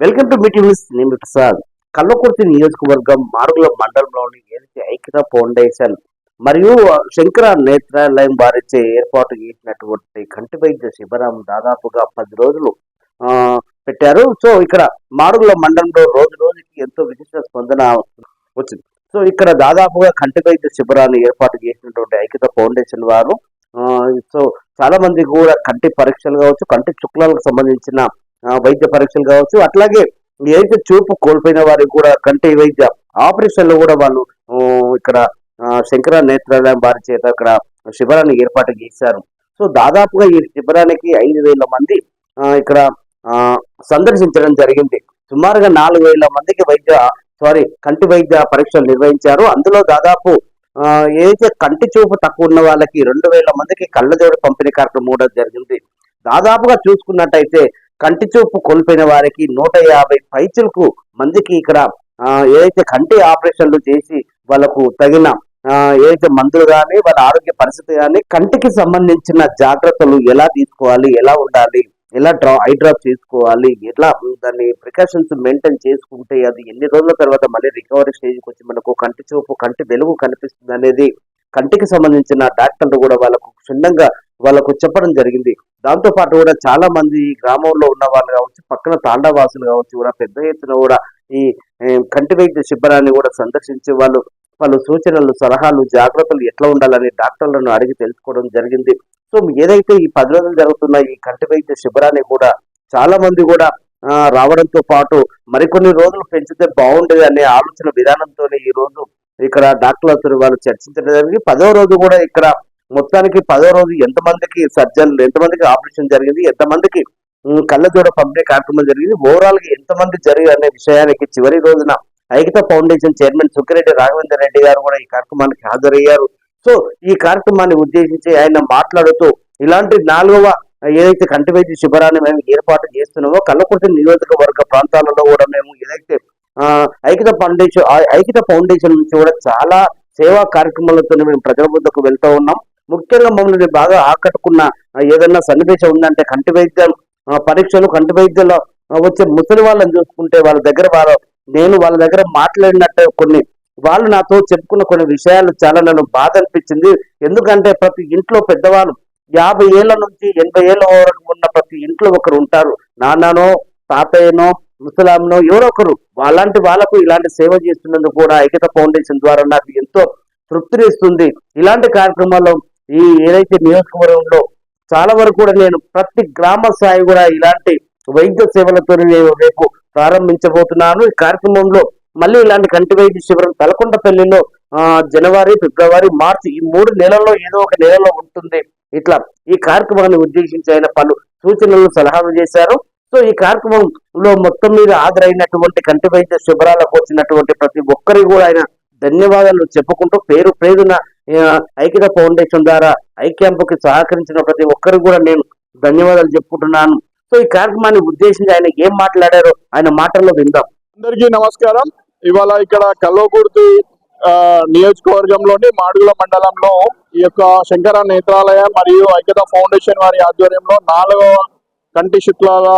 Welcome to meeting నేను ప్రసాద్. కల్లకుర్తి నియోజకవర్గం మారుగుల మండలంలోని ఏదైతే ఐక్యత ఫౌండేషన్ మరియు శంకర నేత్రాలయం వారిచే ఏర్పాటు చేసినటువంటి కంటి వైద్య శిబిరం దాదాపుగా పది రోజులు పెట్టారు. సో ఇక్కడ మారుగుల మండలంలో రోజు రోజుకి ఎంతో విశిష్ట స్పందన వచ్చింది. సో ఇక్కడ దాదాపుగా కంటి వైద్య శిబిరాన్ని ఏర్పాటు చేసినటువంటి ఐక్యత ఫౌండేషన్ వారు సో చాలా మంది కూడా కంటి పరీక్షలు కావచ్చు కంటి చుక్కలకు సంబంధించిన వైద్య పరీక్షలు కావచ్చు. అట్లాగే ఏదైతే చూపు కోల్పోయిన వారికి కూడా కంటి వైద్య ఆపరేషన్లు కూడా వాళ్ళు ఇక్కడ శంకర నేత్రాలయం వారి చేత అక్కడ శిబిరాన్ని ఏర్పాటు చేశారు. సో దాదాపుగా ఈ శిబిరానికి ఐదు వేల మంది ఇక్కడ సందర్శించడం జరిగింది. సుమారుగా నాలుగు వేల మందికి వైద్య సారీ కంటి వైద్య పరీక్షలు నిర్వహించారు. అందులో దాదాపు ఏదైతే కంటి చూపు తక్కువ ఉన్న వాళ్ళకి రెండు వేల మందికి కళ్ళజోడు పంపిణీ కార్యక్రమం కూడా జరిగింది. దాదాపుగా చూసుకున్నట్టయితే కంటి చూపు కోల్పోయిన వారికి నూట యాభై పైచులకు మందికి ఇక్కడ ఏదైతే కంటి ఆపరేషన్లు చేసి వాళ్ళకు తగిన ఏదైతే మందులు కానీ వాళ్ళ ఆరోగ్య పరిస్థితి కానీ కంటికి సంబంధించిన జాగ్రత్తలు ఎలా తీసుకోవాలి ఎలా ఉండాలి ఎలా డ్రా ఐ డ్రాప్ చేసుకోవాలి ఎలా దాన్ని ప్రికాషన్స్ మెయింటైన్ చేసుకుంటే అది ఎన్ని రోజుల తర్వాత మళ్ళీ రికవరీ స్టేజ్కి వచ్చి మనకు కంటి చూపు కంటి వెలుగు కనిపిస్తుంది అనేది కంటికి సంబంధించిన డాక్టర్లు కూడా వాళ్ళకు క్షుణ్ణంగా వాళ్ళకు చెప్పడం జరిగింది. దాంతో పాటు కూడా చాలా మంది ఈ గ్రామంలో ఉన్న వాళ్ళు కావచ్చు పక్కన తాండవాసులు కావచ్చు కూడా పెద్ద ఎత్తున కూడా ఈ కంటి వైద్య శిబిరాన్ని కూడా సందర్శించే వాళ్ళు వాళ్ళు సూచనలు సలహాలు జాగ్రత్తలు ఎట్లా ఉండాలని డాక్టర్లను అడిగి తెలుసుకోవడం జరిగింది. సో ఏదైతే ఈ పది రోజులు జరుగుతున్న ఈ కంటి వైద్య శిబిరాన్ని కూడా చాలా మంది కూడా రావడంతో పాటు మరికొన్ని రోజులు పెంచితే బాగుండేది అనే ఆలోచన విధానంతో ఈ రోజు ఇక్కడ డాక్టర్లతో వాళ్ళు చర్చించడం జరిగింది. పదో రోజు కూడా ఇక్కడ మొత్తానికి పదో రోజు ఎంతమందికి సర్జన్లు ఎంతమందికి ఆపరేషన్ జరిగింది ఎంతమందికి కళ్ళజోడ పంపిణీ కార్యక్రమం జరిగింది ఓవరాల్గా ఎంతమంది జరిగి అనే విషయానికి చివరి రోజున ఐకిత ఫౌండేషన్ చైర్మన్ సుఖిరెడ్డి రాఘవేందర్ రెడ్డి గారు కూడా ఈ కార్యక్రమానికి హాజరయ్యారు. సో ఈ కార్యక్రమాన్ని ఉద్దేశించి ఆయన మాట్లాడుతూ ఇలాంటి నాలుగవ ఏదైతే కంటివైద్య శిబిరాన్ని మేము ఏర్పాటు చేస్తున్నామో కళ్ళకుర్తి నియోజకవర్గ ప్రాంతాలలో కూడా మేము ఏదైతే ఆ, ఫౌండేషన్ ఆ ఫౌండేషన్ నుంచి కూడా చాలా సేవా కార్యక్రమాలతో మేము ప్రజల వద్దకు వెళ్తూ ఉన్నాం. ముఖ్యంగా మమ్మల్ని బాగా ఆకట్టుకున్న ఏదన్నా సన్నివేశం ఉందంటే కంటి వైద్యం పరీక్షలు కంటి వైద్యంలో వచ్చే ముసలి వాళ్ళని చూసుకుంటే వాళ్ళ దగ్గర వాళ్ళ నేను వాళ్ళ దగ్గర మాట్లాడినట్టు కొన్ని వాళ్ళు నాతో చెప్పుకున్న కొన్ని విషయాలు చాలా నన్ను బాధ అనిపించింది. ఎందుకంటే ప్రతి ఇంట్లో పెద్దవాళ్ళు యాభై ఏళ్ళ నుంచి ఎనభై ఏళ్ళ వరకు ఉన్న ప్రతి ఇంట్లో ఒకరు ఉంటారు. నాన్ననో తాతయ్యనో ముసలాంనో ఎవరో ఒకరు. అలాంటి వాళ్ళకు ఇలాంటి సేవ చేస్తున్నందుకు కూడా ఐక్యత ఫౌండేషన్ ద్వారా నాకు ఎంతో తృప్తినిస్తుంది. ఇలాంటి కార్యక్రమాల్లో ఈ ఏదైతే నియోజకవర్గంలో చాలా వరకు కూడా నేను ప్రతి గ్రామ స్థాయి కూడా ఇలాంటి వైద్య సేవలతో నేను రేపు ప్రారంభించబోతున్నాను. ఈ కార్యక్రమంలో మళ్ళీ ఇలాంటి కంటి వైద్య శిబిరం తలకొండపల్లిలో ఆ, జనవరి ఫిబ్రవరి మార్చి ఈ మూడు నెలల్లో ఏదో ఒక నెలలో ఉంటుంది. ఇట్లా ఈ కార్యక్రమాన్ని ఉద్దేశించి ఆయన పలు సూచనలు సలహాలు చేశారు. సో ఈ కార్యక్రమంలో మొత్తం మీద హాజరైనటువంటి కంటి వైద్య శిబిరాలకు వచ్చినటువంటి ప్రతి ఒక్కరికి కూడా ఆయన ధన్యవాదాలు చెప్పుకుంటూ పేరు పేరున ఐక్యత ఫౌండేషన్ ద్వారా ఐక్యాంపుకి సహకరించిన ప్రతి ఒక్కరు కూడా నేను ధన్యవాదాలు చెప్పుకుంటున్నాను. సో ఈ కార్యక్రమాన్ని ఉద్దేశించి ఆయన ఏం మాట్లాడారో ఆయన మాటల్లో విందాం. అందరికీ నమస్కారం. ఇవాళ ఇక్కడ కల్వకుర్తి నియోజకవర్గంలోని మాడుగుల మండలంలో ఈ యొక్క శంకర నేత్రాలయ మరియు ఐక్యత ఫౌండేషన్ వారి ఆధ్వర్యంలో నాలుగవ కంటి శుక్లాల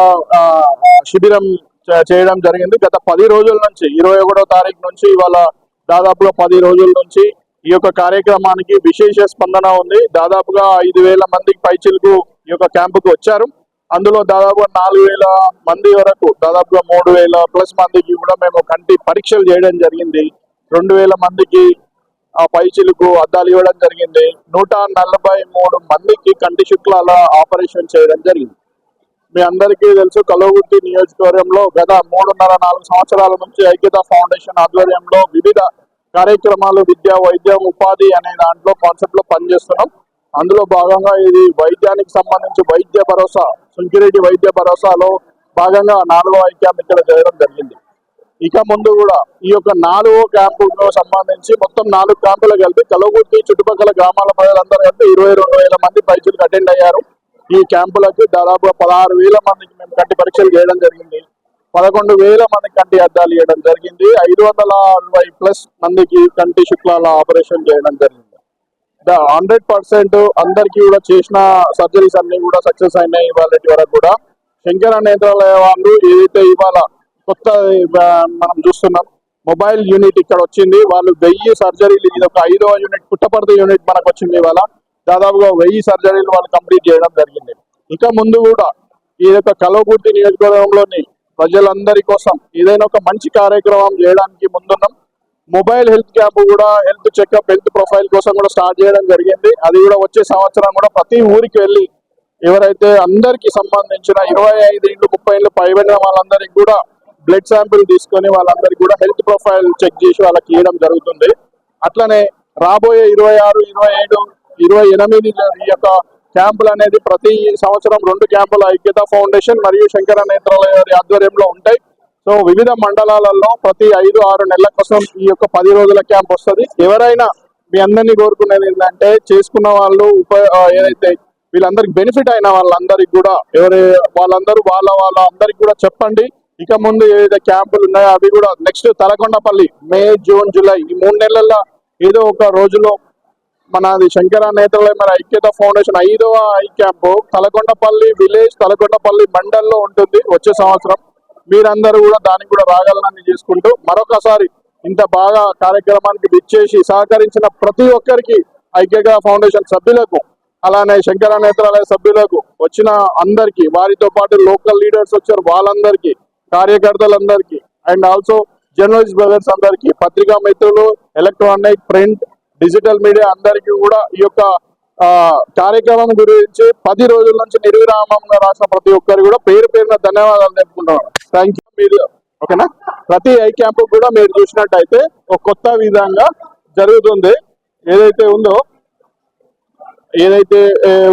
శిబిరం చే- చేయడం జరిగింది. గత పది రోజుల నుంచి ఇరవై ఒకటో తారీఖు నుంచి ఇవాళ దాదాపుగా పది రోజుల నుంచి ఈ యొక్క కార్యక్రమానికి విశేష స్పందన ఉంది. దాదాపుగా ఐదు వేల మందికి పైచిలకు ఈ యొక్క క్యాంపుకు వచ్చారు. అందులో దాదాపు నాలుగు వేల మంది వరకు దాదాపుగా మూడు వేల ప్లస్ మందికి కూడా మేము కంటి పరీక్షలు చేయడం జరిగింది. రెండు వేల మందికి ఆ పైచిలకు అద్దాలు ఇవ్వడం జరిగింది. నూట నలభై మూడు మందికి కంటి శుక్లాల ఆపరేషన్ చేయడం జరిగింది. మీ అందరికీ తెలుసు కలోగుర్తి నియోజకవర్గంలో గత మూడున్నర నాలుగు సంవత్సరాల నుంచి ఐక్యత ఫౌండేషన్ ఆధ్వర్యంలో వివిధ కార్యక్రమాలు విద్య వైద్యం ఉపాధి అనే దాంట్లో కాన్సెప్ట్లో పనిచేస్తున్నాం. అందులో భాగంగా ఇది వైద్యానికి సంబంధించి వైద్య భరోసా సుంకిరెడ్డి వైద్య భరోసాలో భాగంగా నాలుగో ఐక్యం ఇక్కడ చేయడం జరిగింది. ఇక ముందు కూడా ఈ యొక్క నాలుగో క్యాంపులో సంబంధించి మొత్తం నాలుగు క్యాంపులు కలిపి కలవగుర్తి చుట్టుపక్కల గ్రామాల ప్రజలందరూ కలిపి ఇరవై రెండు వేల మంది పైచులకు అటెండ్ అయ్యారు. ఈ క్యాంపులకు దాదాపుగా పదహారు వేల మందికి మేము కంటి పరీక్షలు చేయడం జరిగింది. పదకొండు వేల మంది కంటి అద్దాలు ఇవ్వడం జరిగింది. ఐదు వందల అరవై ప్లస్ మందికి కంటి శుక్లాల ఆపరేషన్ చేయడం జరిగింది. హండ్రెడ్ పర్సెంట్ అందరికి కూడా చేసిన సర్జరీస్ అన్ని కూడా సక్సెస్ అయినాయి ఇవాళ వరకు కూడా. శంకర నేత్రాలయ వాళ్ళు ఏదైతే ఇవాళ కొత్త మనం చూస్తున్నాం మొబైల్ యూనిట్ ఇక్కడ వచ్చింది. వాళ్ళు వెయ్యి సర్జరీలు ఇది ఒక ఐదవ యూనిట్ పుట్టపర్తి యూనిట్ మనకు వచ్చింది ఇవాళ. దాదాపుగా వెయ్యి సర్జరీలు వాళ్ళు కంప్లీట్ చేయడం జరిగింది. ఇక ముందు కూడా ఈ యొక్క కలవకుర్తి నియోజకవర్గంలోని ప్రజలందరి కోసం ఏదైనా ఒక మంచి కార్యక్రమం చేయడానికి ముందున్నాం. మొబైల్ హెల్త్ క్యాంప్ కూడా హెల్త్ చెకప్ హెల్త్ ప్రొఫైల్ కోసం కూడా స్టార్ట్ చేయడం జరిగింది. అది కూడా వచ్చే సంవత్సరం కూడా ప్రతి ఊరికి వెళ్ళి ఎవరైతే అందరికి సంబంధించిన ఇరవై ఐదు ఇండ్లు ముప్పై ఇండ్లు పైబడిన వాళ్ళందరికీ కూడా బ్లడ్ శాంపిల్ తీసుకొని వాళ్ళందరికీ కూడా హెల్త్ ప్రొఫైల్ చెక్ చేసి వాళ్ళకి ఇవ్వడం జరుగుతుంది. అట్లనే రాబోయే ఇరవై ఆరు ఇరవై ఏడు ఇరవై ఎనిమిది ఈ యొక్క క్యాంపులు అనేది ప్రతి సంవత్సరం రెండు క్యాంపులు ఐక్యత ఫౌండేషన్ మరియు శంకర నేత్రాలయ వారి ఆధ్వర్యంలో ఉంటాయి. సో వివిధ మండలాలలో ప్రతి ఐదు ఆరు నెలల కోసం ఈ యొక్క పది రోజుల క్యాంప్ వస్తుంది. ఎవరైనా మీ అందరినీ కోరుకునేది ఏంటంటే చేసుకున్న వాళ్ళు ఉప ఏదైతే వీళ్ళందరికి బెనిఫిట్ అయిన వాళ్ళందరికి కూడా ఎవరి వాళ్ళందరూ వాళ్ళ వాళ్ళ అందరికి కూడా చెప్పండి. ఇక ముందు ఏదైతే క్యాంపులు ఉన్నాయో అవి కూడా next Talakondapalli May June July ఈ మూడు నెలల్లో ఏదో ఒక రోజులో మనది శంకర నేత్రాలయ మన ఐక్యత ఫౌండేషన్ ఐదవ eye camp Talakondapalli village Talakondapalli మండల్లో ఉంటుంది వచ్చే సంవత్సరం. మీరందరూ కూడా దానికి కూడా రాగలనని చేసుకుంటూ మరొకసారి ఇంత బాగా కార్యక్రమానికి విచ్చేసి సహకరించిన ప్రతి ఒక్కరికి ఐక్యత ఫౌండేషన్ సభ్యులకు అలానే శంకర నేత్రాలయ సభ్యులకు వచ్చిన అందరికీ వారితో పాటు లోకల్ లీడర్స్ వచ్చారు వాళ్ళందరికీ కార్యకర్తలందరికీ అండ్ ఆల్సో జర్నలిస్ట్ బ్రదర్స్ అందరికీ పత్రికా మిత్రులు ఎలక్ట్రానిక్ ప్రింట్ డిజిటల్ మీడియా అందరికీ కూడా ఈ యొక్క కార్యక్రమం గురించి పది రోజుల నుంచి నిర్విరామంగా రాసిన ప్రతి ఒక్కరు కూడా పేరు పేరున ధన్యవాదాలు తెలుపుకుంటున్నాను. థ్యాంక్ యూ మీరు ఓకేనా ప్రతి ఐ క్యాంప్ కూడా మీరు చూసినట్టయితే ఒక కొత్త విధంగా జరుగుతుంది. ఏదైతే ఉందో ఏదైతే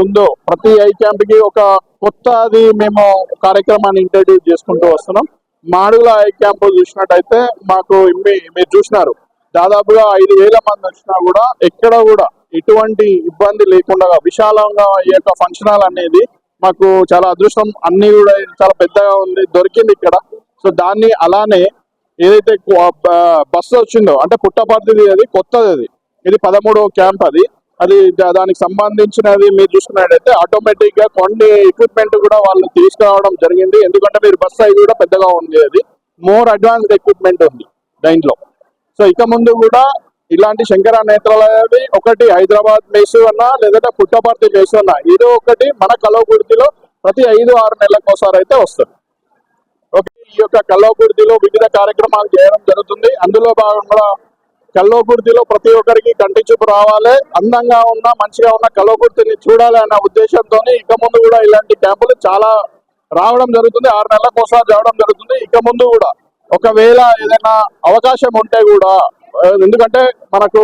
ఉందో ప్రతి ఐ క్యాంప్కి ఒక కొత్తది మేము కార్యక్రమాన్ని ఇంట్రడ్యూస్ చేసుకుంటూ వస్తున్నాం. మాడుగుల ఐ క్యాంప్ చూసినట్టయితే మాకు మీ- మీరు చూసినారు. దాదాపుగా ఐదు వేల మంది వచ్చినా కూడా ఎక్కడ కూడా ఎటువంటి ఇబ్బంది లేకుండా విశాలంగా ఈ యొక్క ఫంక్షన్ హాల్ అనేది మాకు చాలా అదృష్టం. అన్ని కూడా చాలా పెద్దగా ఉంది దొరికింది ఇక్కడ. సో దాన్ని అలానే ఏదైతే బస్సు వచ్చిందో అంటే పుట్టపర్తిది అది కొత్తది అది. ఇది పదమూడవ క్యాంప్ అది. అది దా- దానికి సంబంధించినది మీరు చూసుకున్నట్టయితే ఆటోమేటిక్గా కొన్ని ఎక్విప్మెంట్ కూడా వాళ్ళు తీసుకురావడం జరిగింది. ఎందుకంటే మీరు బస్ సైజ్ కూడా పెద్దగా ఉంది అది. మోర్ అడ్వాన్స్డ్ ఎక్విప్మెంట్ ఉంది దాంట్లో. సో ఇక ముందు కూడా ఇలాంటి శంకర నేత్రాలయాలు ఒకటి హైదరాబాద్ మేసు అన్నా లేదంటే పుట్టపర్తి మేసు అన్నా ఏదో ఒకటి మన కలవకుర్తిలో ప్రతి ఐదు ఆరు నెలలకు ఒకసారి అయితే వస్తుంది. ఓకే ఈ యొక్క కల్లోకుర్తిలో వివిధ కార్యక్రమాలు చేయడం జరుగుతుంది. అందులో భాగంగా కల్లోకుర్తిలో ప్రతి ఒక్కరికి కంటి చూపు రావాలి. అందంగా ఉన్న మంచిగా ఉన్న కల్లోకుర్తిని చూడాలి అన్న ఉద్దేశంతో ఇక ముందు కూడా ఇలాంటి క్యాంపులు చాలా రావడం జరుగుతుంది. ఆరు నెలలకు ఒకసారి రావడం జరుగుతుంది. ఇక ముందు కూడా ఒకవేళ ఏదైనా అవకాశం ఉంటే కూడా ఎందుకంటే మనకు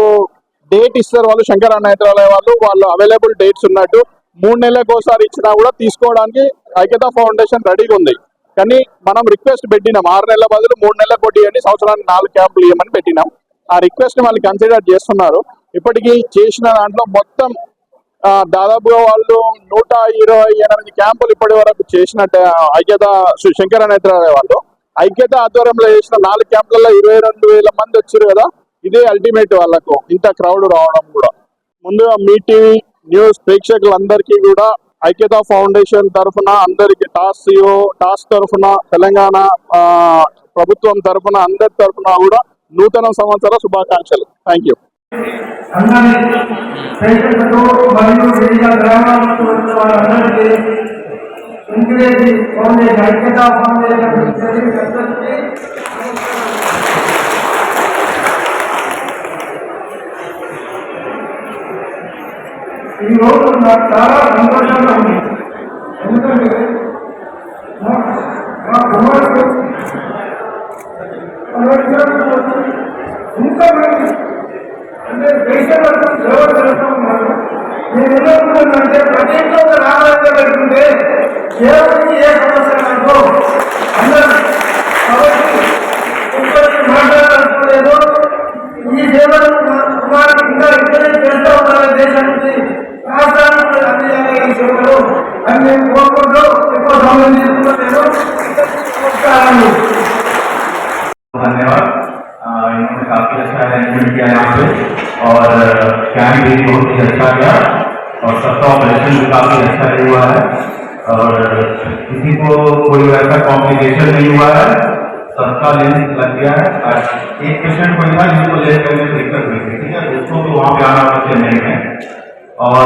డేట్ ఇస్తారు వాళ్ళు శంకర నేత్రాలయ వాళ్ళు వాళ్ళు అవైలబుల్ డేట్స్ ఉన్నట్టు. మూడు నెలలకు ఒకసారి ఇచ్చినా కూడా తీసుకోవడానికి ఐక్యత ఫౌండేషన్ రెడీగా ఉంది. కానీ మనం రిక్వెస్ట్ పెట్టినాం. ఆరు నెలల బదులు మూడు నెలల కొట్టి అని సంవత్సరానికి నాలుగు క్యాంపులు ఇవ్వమని పెట్టినాం. ఆ రిక్వెస్ట్ వాళ్ళు కన్సిడర్ చేస్తున్నారు. ఇప్పటికీ చేసిన దాంట్లో మొత్తం దాదాపుగా వాళ్ళు నూట ఇరవై ఎనిమిది క్యాంపులు ఇప్పటి వరకు చేసినట్టు ఐక్యత శ్రీ శంకర నేత్రాలయ వాళ్ళు. ఐక్యత ఆధ్వర్యంలో చేసిన నాలుగు క్యాంపులలో ఇరవై రెండు వేల మంది వచ్చారు కదా? ఇదే అల్టిమేట్ వాళ్ళకు. ఇంత క్రౌడ్ రావడం కూడా. ముందుగా మీ టీవీ న్యూస్ ప్రేక్షకులందరికీ కూడా ఐక్యత ఫౌండేషన్ తరఫున అందరికి టాస్ సిఓ టాస్ తరఫున తెలంగాణ ప్రభుత్వం తరఫున అందరి తరఫున కూడా నూతన సంవత్సర శుభాకాంక్షలు. థ్యాంక్ యూ మరియు వివిధ గ్రామాల నుంచి వచ్చిన వారందరికీ వెంకటేశ్వరి ఫౌండేషన్ ఐక్యత ఫౌండేషన్ చదివి అందరికీ ఈ రోజు నాకు చాలా సంతోషంగా ఉంది और सबका ऑपरेशन भी काफी अच्छा ही हुआ है और किसी को कोई ऐसा कॉम्प्लिकेशन नहीं हुआ है सबका लेंस लग गया है और एक पेशेंट को था जिसको ले करने में दिक्कत हुई थी ठीक है उसको तो वहाँ पे आना था चेन्नई में और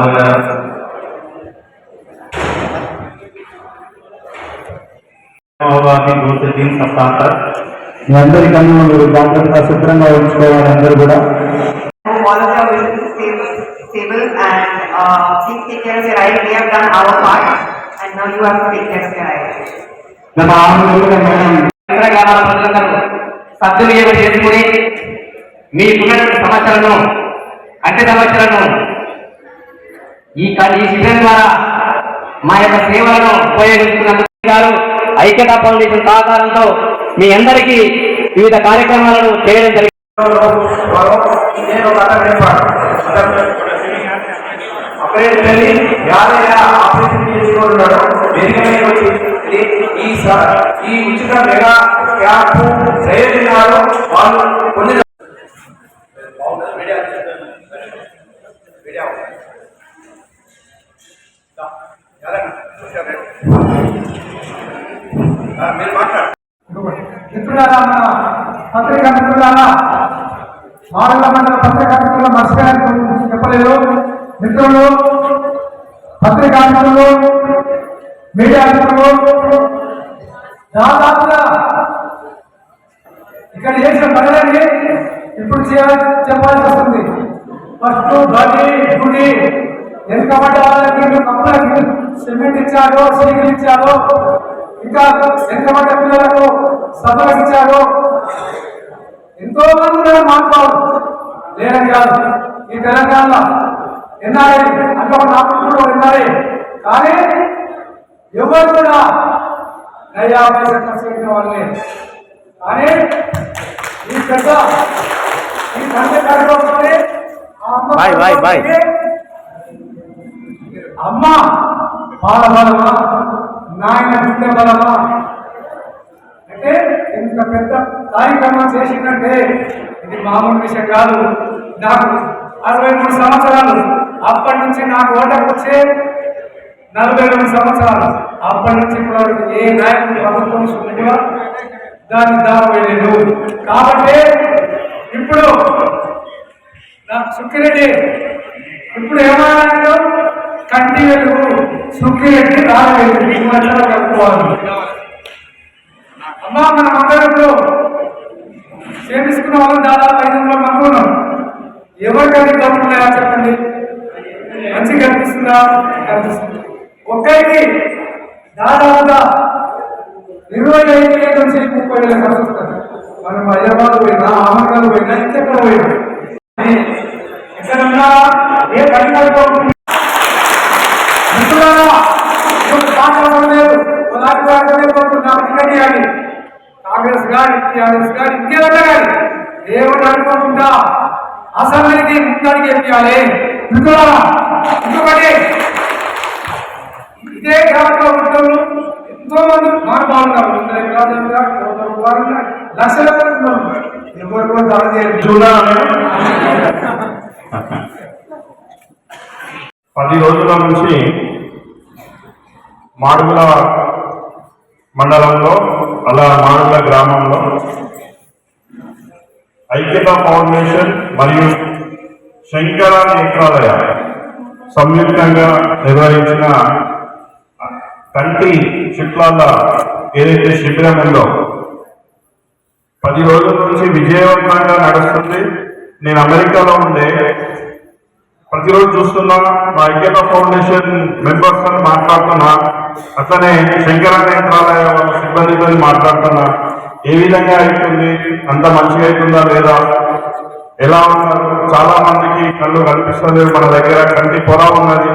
होगा अभी दो से तीन सप्ताह तक మీ అందరి కన్ను మీరు జాగ్రత్తగా శుభ్రంగా ఉంచుకోవాలి అందరూ కూడా uh, please take care of your eyes. We have done our part and now you have to take care of your eyes. గత ఆరు నెలలుగా మనం ఇతర గ్రామాల ప్రజలందరూ సద్వినియోగం చేసుకుని మీకున్నటువంటి సమస్యలను కంటి సమస్యలను ఈ శిబిరం ద్వారా మా యొక్క సేవలను ఉపయోగించుకున్నందుకు గారు ఐక్యతా ఫౌండేషన్ సహకారంతో మీ అందరికీ వివిధ కార్యక్రమాలను చేయడం జరిగింది అక్కడికి వెళ్ళి యాదయ్య ఆపరేషన్ చేసుకుంటున్నాడు వచ్చి ఈ ఈ ఉచిత మెగా క్యాంప్ ప్రయోజనాలు వాళ్ళు మీరు మాట్లాడు మిత్రులారా మన పత్రికా మిత్రులారా మారల మండల పత్రికా మిత్రుల మర్చిపోయారు చెప్పలేదు. మిత్రులు పత్రికా మిత్రులు మీడియా మిత్రులు దాదాపుగా ఇక్కడ చేసిన పనులన్నీ ఇప్పుడు చేయాలి చెప్పాల్సి వస్తుంది. ఫస్ట్ బడి గుడి వెనుకబడ్డ వాళ్ళకి కప్పులకి సిమెంట్ ఇచ్చారు సీకులు ఇచ్చారు ఇంకా వెనుకబడ్డ పిల్లలకు సభలకు ఇచ్చారు ఎంతో మంది ఉన్నారు మాట్లాడు లేదని కాదు. ఈ తెలంగాణలో ఎన్ఆర్ఐ. అంటే ఒక నాయకుడు ఎన్ఆర్ఐ. కానీ ఎవరు కూడా నయా పైసా ఖర్చు పెట్టిన వాళ్ళే. కానీ ఈ పెద్ద ఈ ఆ అమ్మ బాయ్, బాయ్, బాయ్. అమ్మ పాల బలమా నాయన గుండె బలమా అంటే ఇంత పెద్ద కార్యక్రమం చేసిందంటే ఇది మామూలు విషయం కాదు. నాకు అరవై మూడు సంవత్సరాలు. అప్పటి నుంచి నాకు ఓటకు వచ్చే నలభై రెండు సంవత్సరాలు. అప్పటి నుంచి ఇప్పుడు ఏ నాయకుడు ప్రభుత్వం సుఖంగా దాన్ని దారవేయలేదు. కాబట్టి ఇప్పుడు నాకు సుఖిరెడ్డి ఇప్పుడు ఏమన్నాడు కంటి వెలుగు సుఖిరెడ్డి రాలేదు. మధ్యలో కలుపుకోవాలి అమ్మా మన మందిరంలో సేవిస్తున్న వాళ్ళు దాదాపు ఐదు వందల ఎవరికైనా డబ్బులు చెప్పండి. మంచి కనిపిస్తుందా కనిపిస్తుంది ఒక్కరికి దాదాపుగా ఇరవై ఐదు వేల నుంచి ముప్పై వేల ఖర్చు వస్తుంది. మనం హైదరాబాద్ పోయినా అహ్మదాబాద్ పోయినా ఇంకెక్కడ పోయినా. ఏ పని కలుపుకుంటున్నా కాంగ్రెస్ లేదు టీఆర్ఎస్ ఇంకేదన్నా కానీ ఏమిటి అనుకోకుండా అసెంబ్లీకి ముఖ్యానికి ఎక్కాలి మిత్రులారా ఇంకొకటి ఇదే గ్రామంలో ఉంటారు ఎంతో మంది మానవాళ్ళు ఉంటారు వందల ఎకరాలు లక్షల ఎవరు కూడా దాడి పది రోజుల నుంచి మాడుగుల మండలంలో అలా మాడుగుల గ్రామంలో ఐక్యత ఫౌండేషన్ మరియు శంకర నేత్రాలయ సంయుక్తంగా నిర్వహించిన కంటి చిట్లాల ఏదైతే శిబిరం ఉందో. పది రోజుల నుంచి విజయవంతంగా నడుస్తుంది. నేను అమెరికాలో ఉండే. ప్రతిరోజు చూస్తున్నా మా ఐక్యత ఫౌండేషన్ మెంబర్స్ అని మాట్లాడుతున్నా. అట్లనే శంకర నేత్రాలయ వాళ్ళ సిబ్బందితో మాట్లాడుతున్నా. ఏ విధంగా అవుతుంది? అంత మంచిగా అవుతుందా లేదా? ఎలా ఉన్నారు? చాలా మందికి కళ్ళు కనిపిస్తలేదు మన దగ్గర కంటి పొర ఉన్నది.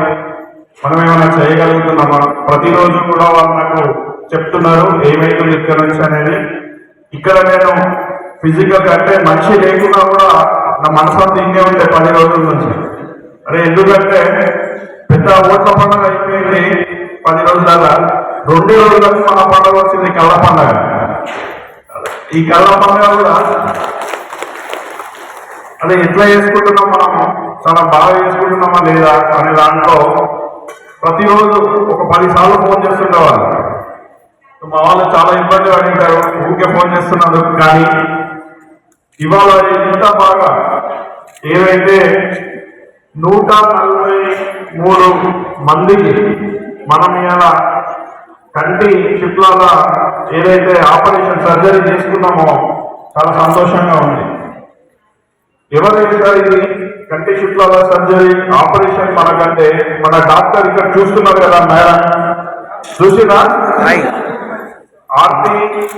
మనం ఏమైనా చేయగలుగుతున్నామా? ప్రతిరోజు కూడా వాళ్ళు నాకు చెప్తున్నారు ఏమైతుంది ఇక్కడ నుంచి అనేది. ఇక్కడ నేను ఫిజికల్ అంటే మనిషి లేకుండా కూడా నా మనసంతా ఇంకే ఉంటే పది రోజుల నుంచి. అరే ఎందుకంటే పెద్ద ఓట్ల పండుగ అయిపోయింది పది రోజుల రెండు రోజులకు మన పండుగ వచ్చింది కళ్ళ పండుగ. ఈ కళ్ళ పండుగ కూడా. అదే ఎట్లా చేసుకుంటున్నాం మనము? చాలా బాగా చేసుకుంటున్నామా లేదా అనే దాంట్లో ప్రతిరోజు ఒక పది సార్లు ఫోన్ చేస్తుండేవాళ్ళు. మా వాళ్ళు చాలా ఇబ్బంది పడింటారు. ఊరికే ఫోన్ చేస్తున్నారు కానీ. ఇవాళ ఇంత బాగా ఏవైతే నూట నలభై మూడు మందికి మనం ఇలా కంటి చిప్లాల ఏదైతే ఆపరేషన్ సర్జరీ చేసుకున్నామో చాలా సంతోషంగా ఉంది. ఎవరు చేశారు ఇది కంటి చిప్లాల సర్జరీ ఆపరేషన్ మనకంటే మన డాక్టర్ ఇక్కడ చూస్తున్నారు కదా మేడం? చూసినా? ఆర్తి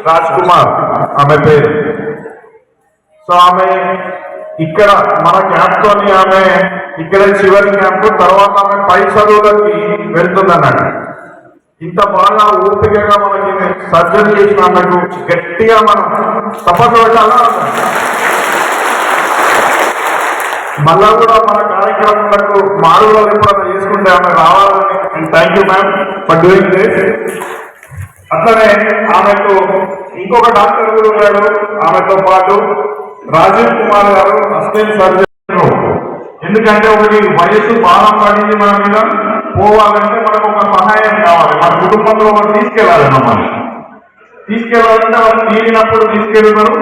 రాజ్ కుమార్ ఆమె పేరు. సో ఆమె ఇక్కడ మన క్యాంప్ ఆమె ఇక్కడ చివరి క్యాంప్ తర్వాత ఆమె పై చదువులకి వెళ్తుందన్నట్టు ఇంత బాగా ఓపికగా మనకి సర్జరీ చేసిన ఆమెకు గట్టిగా మనం తప్పక మళ్ళా కూడా మన కార్యక్రమాలకు మారులో ఎప్పుడైనా చేసుకుంటే ఆమె రావాలని thank you ma'am for doing this అట్లనే ఆమెకు ఇంకొక డాక్టర్ కూడా ఉన్నాడు ఆమెతో పాటు రాజీవ్ కుమార్ గారు అసిస్టెంట్ సర్జన్ ఎందుకంటే ఒకటి వయసు బాగా పడింది మన మీద పోవాలంటే మనకు ఒక సహాయం కావాలి. మన కుటుంబంలో మనం తీసుకెళ్ళాలి మమ్మల్ని. తీసుకెళ్ళాలంటే వాళ్ళు తీరినప్పుడు తీసుకెళ్తారు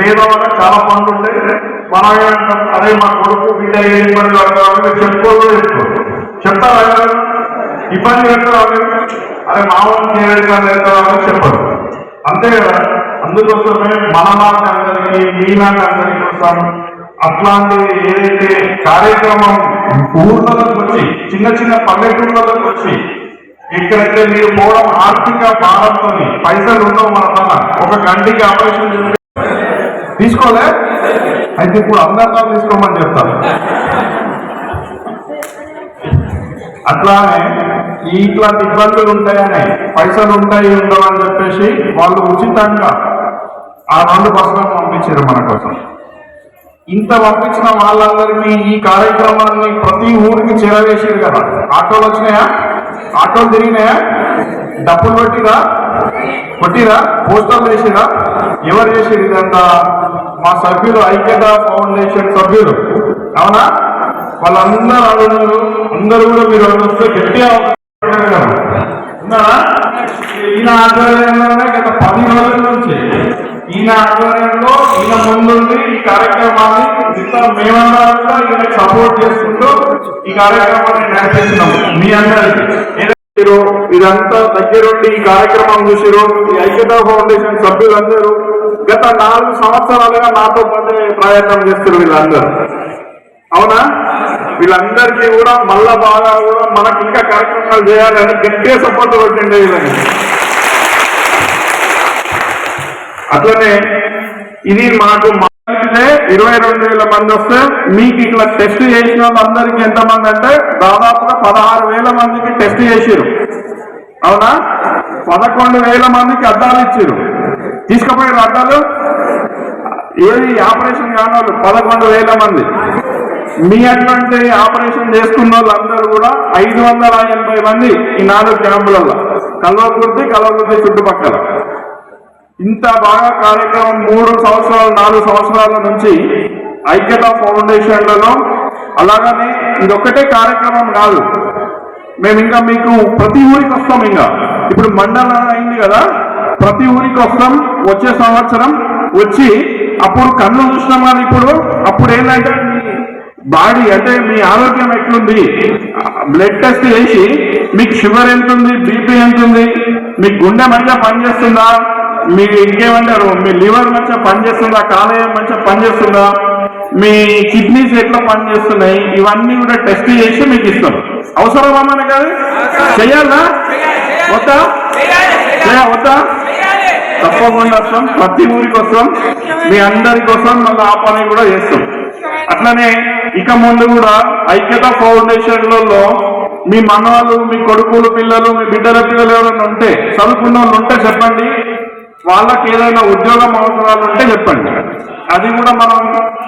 లేదా వాళ్ళకి చాలా పనులు ఉంటాయి మనం ఏమంటాం అదే మా కొడుకు బిడ్డ ఏ ఇబ్బంది పడతారు మీరు చెప్పుకోరు చెప్తారా ఇబ్బంది పెడతారు అదే మామూలు చేయడానికి ఇబ్బంది చెప్పరు. అంతే కదా? అందుకోసమే మన మాట అందరికీ మీ మాట అందరికీ కోసం అట్లాంటి ఏదైతే కార్యక్రమం ఊర్లలోకి వచ్చి చిన్న చిన్న పల్లెటూళ్ళలోకి వచ్చి ఎక్కడైతే మీరు పోవడం ఆర్థిక భారంతో పైసలు ఉండవు మన తన ఒక గంటకి ఆపరేషన్ చేస్తే తీసుకోలే? అయితే ఇప్పుడు అందరితో తీసుకోమని చెప్తాను. అట్లానే ఇట్లాంటి ఇబ్బందులు ఉంటాయని పైసలు ఉంటాయి ఉండవని చెప్పేసి వాళ్ళు ఉచితంగా ఆ రెండు బస్సులను పంపించారు మన కోసం. ఇంత పంపించిన వాళ్ళందరికీ ఈ కార్యక్రమాన్ని ప్రతి ఊరికి చేరవేసారు కదా. ఆటోలు వచ్చినాయా? ఆటోలు తిరిగినాయా? డబ్బులు కొట్టిరా? కొట్టిరా? పోస్టర్లు వేసిరా? ఎవరు చేసిరు ఇదంతా? మా సభ్యులు ఐక్యత ఫౌండేషన్ సభ్యులు. అవునా? వాళ్ళందరూ అడుగున్నారు అందరూ కూడా మీరు వస్తే గట్టిగా ఉన్నారా? ఈయన ఆధ్వర్యంలోనే గత పది రోజుల నుంచి ఈయన ఆధ్వర్యంలో ఈయన ముందుండి ఈ కార్యక్రమాన్ని మిగతా మేమన్నా కూడా ఈయన సపోర్ట్ చేసుకుంటూ ఈ కార్యక్రమాన్ని నడిపిస్తున్నాం మీ అందరికీ. ఇదంతా దగ్గరుండి ఈ కార్యక్రమం చూసిరు ఈ ఐక్యతా ఫౌండేషన్ సభ్యులందరూ గత నాలుగు సంవత్సరాలుగా నాతో పాటే ప్రయత్నం చేస్తారు వీళ్ళందరూ. అవునా? వీళ్ళందరికీ కూడా మళ్ళా బాగా కూడా మనకి ఇంకా కార్యక్రమాలు చేయాలని గట్టిగా సపోర్ట్ కొట్టిండే వీళ్ళని అట్లనే ఇది మాకు ఇరవై రెండు వేల మంది వస్తే మీకు ఇట్లా టెస్ట్ చేసిన వాళ్ళందరికీ ఎంతమంది అంటే దాదాపుగా పదహారు వేల మందికి టెస్ట్ చేసిరు అవునా? పదకొండు వేల మందికి అద్దాలు ఇచ్చిరు తీసుకుపోయారు అద్దాలు? ఏది ఆపరేషన్ కాని వాళ్ళు? పదకొండు వేల మంది. మీ అటువంటి ఆపరేషన్ చేసుకున్న వాళ్ళందరూ కూడా ఐదు వందల ఎనభై మంది ఈ నాలుగు క్యాంపులలో కల్వకుర్తి కల్వకుర్తి చుట్టుపక్కల. ఇంత బాగా కార్యక్రమం మూడు సంవత్సరాలు నాలుగు సంవత్సరాల నుంచి ఐక్యత ఫౌండేషన్లలో. అలాగనే ఇదొక్కటే కార్యక్రమం కాదు. మేము ఇంకా మీకు ప్రతి ఊరికి వస్తాం ఇంకా. ఇప్పుడు మండలం అయింది కదా ప్రతి ఊరికి వస్తాం. వచ్చే సంవత్సరం వచ్చి అప్పుడు కన్ను చూసినాం కానీ ఇప్పుడు అప్పుడు ఏంటంటే మీ బాడీ అంటే మీ ఆరోగ్యం ఎట్లుంది? బ్లడ్ టెస్ట్ చేసి మీకు షుగర్ ఎంత ఉంది బీపీ ఎంత ఉంది మీ గుండె మంచిగా పనిచేస్తుందా? మీరు ఇంకేమంటారు? మీ లివర్ మంచిగా పనిచేస్తుందా? కాలేయం మంచిగా పనిచేస్తుందా? మీ కిడ్నీస్ ఎట్లా పనిచేస్తున్నాయి? ఇవన్నీ కూడా టెస్ట్ చేసి మీకు ఇస్తాం. అవసరమా మనకి అది? చెయ్యాలా వద్దా? వద్దా? తప్పకుండా వస్తాం. ప్రతి ఊరికి వస్తాం. మీ అందరి కోసం మళ్ళీ ఆ పని కూడా చేస్తాం. అట్లనే ఇక ముందు కూడా ఐక్యత ఫౌండేషన్లలో మీ మనవాళ్ళు మీ కొడుకులు పిల్లలు మీ బిడ్డల పిల్లలు ఎవరైనా ఉంటే చదువుకున్న వాళ్ళు ఉంటే చెప్పండి. వాళ్ళకి ఏదైనా ఉద్యోగం అవసరాలు ఉంటే చెప్పండి. అది కూడా మనం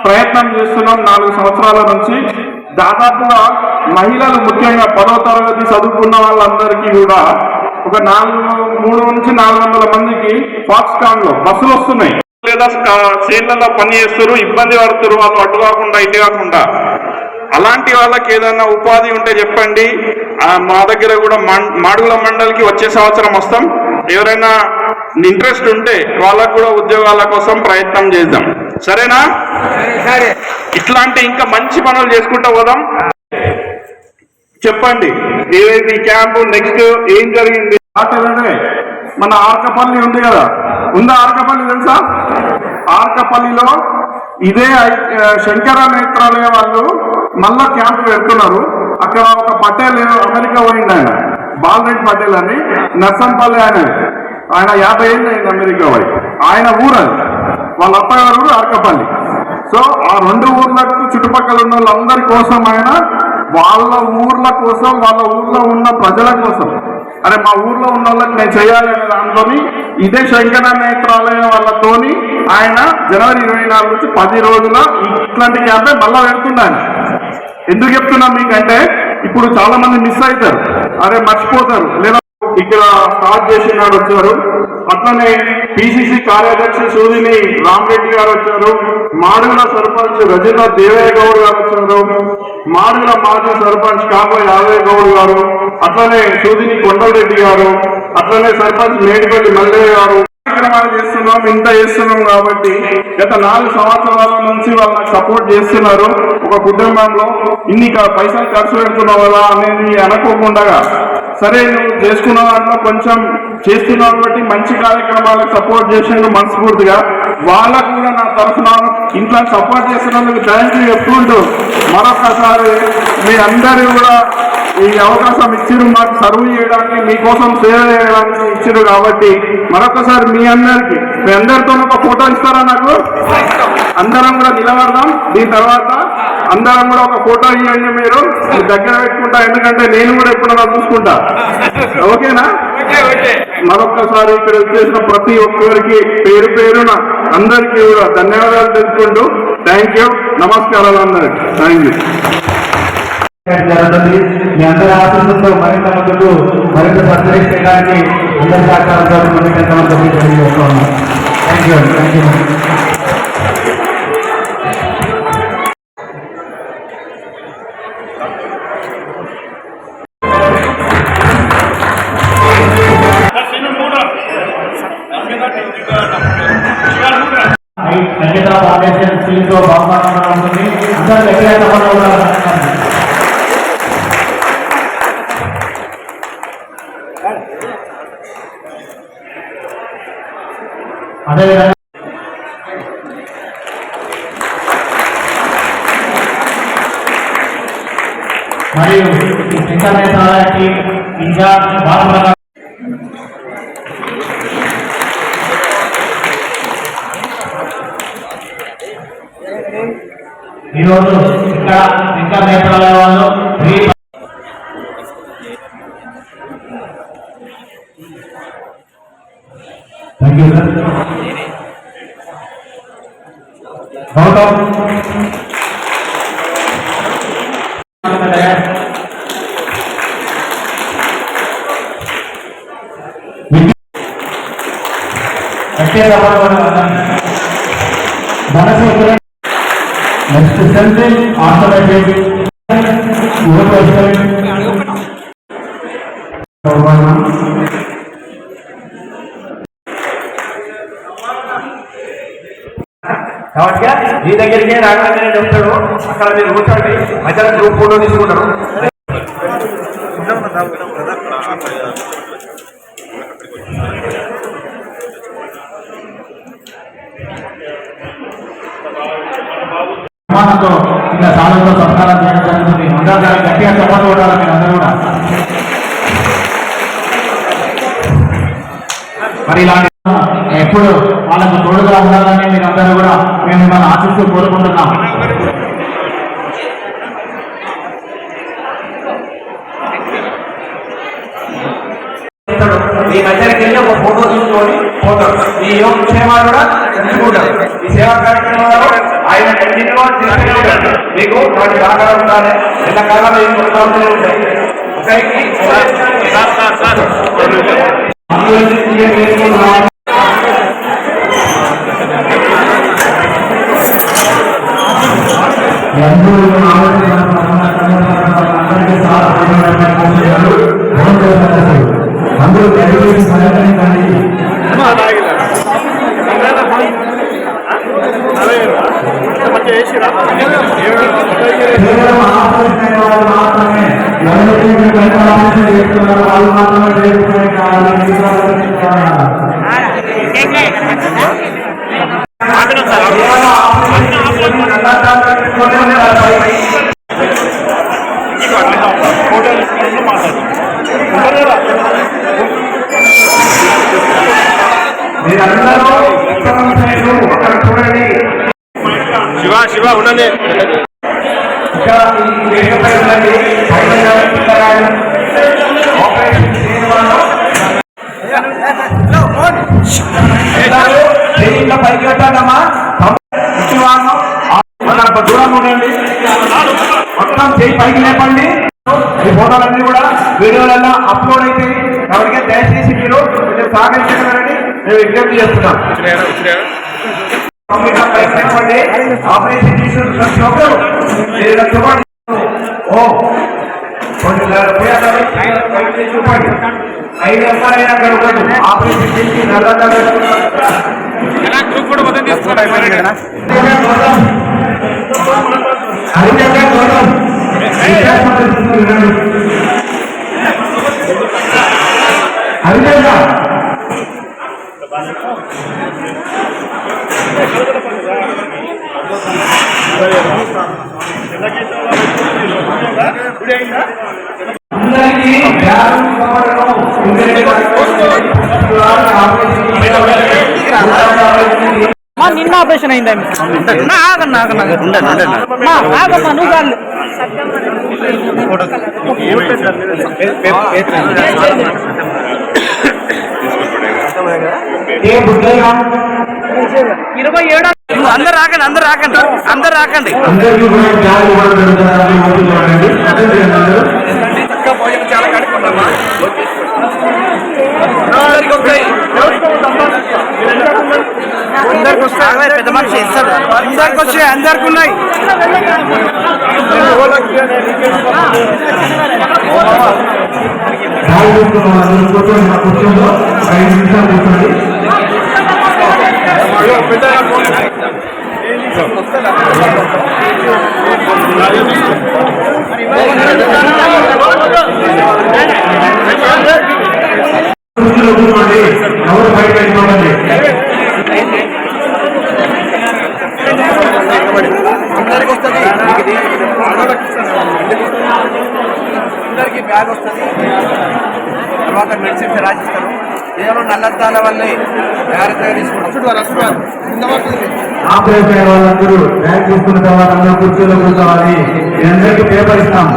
ప్రయత్నం చేస్తున్నాం నాలుగు సంవత్సరాల నుంచి. దాదాపుగా మహిళలు ముఖ్యంగా పదో తరగతి చదువుకున్న వాళ్ళందరికీ కూడా ఒక నాలుగు మూడు నుంచి నాలుగు వందల మందికి ఫాక్స్కాన్లో బస్సులు వస్తున్నాయి. లేదా చేళ్ళలో పని చేస్తారు ఇబ్బంది పడుతున్నారు వాళ్ళు అటు కాకుండా ఇటు కాకుండా. అలాంటి వాళ్ళకి ఏదైనా ఉపాధి ఉంటే చెప్పండి. మా దగ్గర కూడా మాడుగుల మండలికి వచ్చే సంవత్సరం వస్తాం. ఎవరైనా ఇంట్రెస్ట్ ఉంటే వాళ్ళకు కూడా ఉద్యోగాల కోసం ప్రయత్నం చేద్దాం. సరేనా? ఇట్లాంటి ఇంకా మంచి పనులు చేసుకుంటూ పోదాం. చెప్పండి ఏదైతే ఈ క్యాంపు నెక్స్ట్ ఏం జరిగింది? మన ఆర్కపల్లి ఉంది కదా. ఉందా ఆర్కపల్లి తెలుసా? ఆర్కపల్లిలో ఇదే శంకర నేత్రాలయ వాళ్ళు మళ్ళా క్యాంపు పెడుతున్నారు. అక్కడ ఒక పటేల్ అమెరికా పోయిండు ఆయన. బాలరెడ్డి పటేల్ అని. నర్సంపల్లి ఆయన. ఆయన యాభై ఏళ్ళు అయింది అమెరికా వైపు ఆయన ఊరు అది వాళ్ళ అత్తగారు ఊరు అరకపల్లి. సో ఆ రెండు ఊర్లకు చుట్టుపక్కల ఉన్న వాళ్ళందరి కోసం ఆయన వాళ్ళ ఊర్ల కోసం వాళ్ళ ఊర్లో ఉన్న ప్రజల కోసం. అరే మా ఊర్లో ఉన్న వాళ్ళకి నేను చేయాలి అనే దాంతో ఇదే శంకర నేత్రాలయం వాళ్ళతోని ఆయన జనవరి ఇరవై నాలుగు నుంచి పది రోజుల ఇట్లాంటి క్యాంపే మళ్ళా పెడుతున్నాను ఎందుకు చెప్తున్నా మీకంటే ఇప్పుడు చాలా మంది మిస్ అవుతారు. అరే మర్చిపోతారు. లేదా ఇక్కడ స్టార్ట్ చేసినాడు వచ్చారు. అట్లనే పిసిసి కార్యదర్శి సూదిని రామరెడ్డి గారు వచ్చారు. మాడుగుల సర్పంచ్ రజిత దేవయ్య గౌడ్ గారు వచ్చారు. మాడుగుల మాజీ సర్పంచ్ కాపోయి యాదయ్య గౌడ్ గారు. అట్లనే సూదిని కొండలరెడ్డి గారు. అట్లనే సర్పంచ్ మేడిపల్లి మల్లయ్య గారు. కార్యక్రమాలు చేస్తున్నాం ఇంత చేస్తున్నాం కాబట్టి గత నాలుగు సంవత్సరాల నుంచి వాళ్ళు నాకు సపోర్ట్ చేస్తున్నారు. ఒక కుటుంబంలో ఇన్ని పైసలు ఖర్చు పెడుతున్నావు కదా అనేది అనుకోకుండా సరే నువ్వు చేసుకున్న దాంట్లో కొంచెం చేస్తున్నావు కాబట్టి మంచి కార్యక్రమాలకు సపోర్ట్ చేసిన మనస్ఫూర్తిగా. వాళ్ళకు కూడా నా తరఫున ఇంట్లో సపోర్ట్ చేస్తున్నందుకు థ్యాంక్ యూ చెప్పుకుంటూ మరొకసారి మీ అందరూ కూడా ఈ అవకాశం ఇచ్చిరు మాకు సర్వ్ చేయడానికి మీకోసం సేవ చేయడానికి ఇచ్చిరు కాబట్టి మరొకసారి మీ అందరికి మీ అందరితో ఒక ఫోటో ఇస్తారా నాకు? అందరం కూడా నిలబడదాం. దీని తర్వాత అందరం కూడా ఒక ఫోటో ఇవ్వండి మీరు. దగ్గర పెట్టుకుంటా ఎందుకంటే నేను కూడా ఎప్పుడైనా చూసుకుంటా. ఓకేనా? మరొక్కసారి ఇక్కడ వచ్చేసిన ప్రతి ఒక్కరికి పేరు పేరున అందరికీ కూడా ధన్యవాదాలు తెలుపుకుంటూ థ్యాంక్ యూ నమస్కారాలు అందరికి. థ్యాంక్ యూ జరుగుతుంది. మీ అందరి ఆశీస్సులతో మరింత ముందుకు మరింత సక్సెస్ చేయడానికి అందరి సహకారంతో మరింత ఎంతమంది తెలియజేస్తున్నాం thank you thank you Sangeetha foundation స్కీమ్తో ఉంటుంది అందరూ ఎక్కడైతే కూడా అదేవిధంగా మరియు ఇంటర్నెట్ ఆదాయానికి ఇన్ఛార్జ్ బాలప్రకాష్ ఈరోజు ఇక్కడ ఇంకా నేత్రాలయ వాళ్ళు. Free thank you sir Gautam next central orthopaedic university కాబట్టి మీ దగ్గరికి రాఘవేంద్ర చెప్తాడు. అక్కడ మీరు కూర్చోండి. మధ్యలో గ్రూప్ ఫోటో తీసుకుంటారు ఎప్పుడు వాళ్ళకు తోడుగా ఉండాలని మీరు అందరూ కూడా మేము మిమ్మల్ని ఆశిస్తూ కోరుకుంటున్నాం. మీ దగ్గరికి వెళ్ళి ఒక ఫోటో తీసుకొని పోతారు మీ యోగక్షేమాలు కూడా తెలుసుకుంటారు ఈ సేవా కార్యక్రమాలు ఆయన మీకు వాటి సహకారం ఉండాలి. ఎంతకాలం మీకు కొనసాగుతూనే ఉంటాయి. ఒకరికి అందరూ దయచేసి సహకరించండి కేవలం ఆపరేషన్ వాళ్ళు మాత్రమే చేస్తున్నారు వాళ్ళు మాత్రమే చేస్తున్నారు ఉంటారు. మీరందరూ అక్కడ చూడండి శివ శివ ఉండండి ఉన్నది పైన పిల్లగాడు ఆపరేషన్ పైకి ఇచ్చివాను మన ఉండండి చేయి పైకి లేపండి. ఈ ఫోటోలన్నీ కూడా వీడియోలలో అప్లోడ్ అయితే ఎవరికైనా దయచేసి మీరు సహకరించగలరని మేము విజ్ఞప్తి చేస్తున్నాం. ఆపరేషన్ చూడండి. ఓ కొన్ని పోయాలి పైకి చూపండి. ఐదు రకాలైన ఆపరేషన్ చేసి నల్లగా గౌరవం హరిజగా అందరికీ బ్యాలెన్స్ ఇవ్వబడను. ఇంగ్లీష్ ఆపరేషన్ నిన్న ఆపరేషన్ అయిందా నా ఆగన్నా ఆగన్నా మా ఆగమ్మా నువ్వు కాదు. ఏ బుద్ధయ్య ఇరవై ఏడు అందరు రాకండి అందరు రాకండి అందరు రాకండి అందరికీ కూడా బ్యాగ్ ఇవ్వడం జరుగుతుంది ముందు చూడండి అటెండ్ చేయండి అందరూ. అందరికి వస్తాయి పెద్ద మనిషి ఇస్తారు అందరికి వచ్చాయి అందరికి ఉన్నాయి ఎవరు బయట తీసుకున్న వాళ్ళు కూర్చోండి మా కూర్చోండి ఐదు నిమిషాలు కూర్చోండి కుర్చీలో కూర్చోండి ఎవరు బయట అందరికీ బ్యాగ్ వస్తుంది. తర్వాత మెడిసిన్స్ రాసిస్తారు కేవలం నల్లద్దాల వల్లే తీసుకుంటాం ఆపరేషన్ వాళ్ళందరూ బ్యాగ్ తీసుకున్న తర్వాత అందరూ కుర్చీలో కూర్చోవాలి. మీ అందరికీ పేపర్ ఇస్తాం.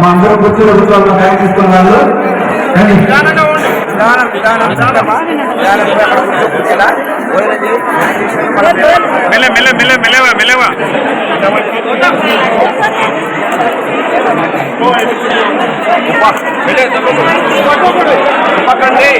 మా అందరూ కుర్చీలో కూర్చోవాలి బ్యాగ్ తీసుకున్న వాళ్ళు. విధానం విధానం. విధానం అక్కడ. మెల్ల మెల్ల మెల్ల మెల్లవా మెల్లవా పక్కండి.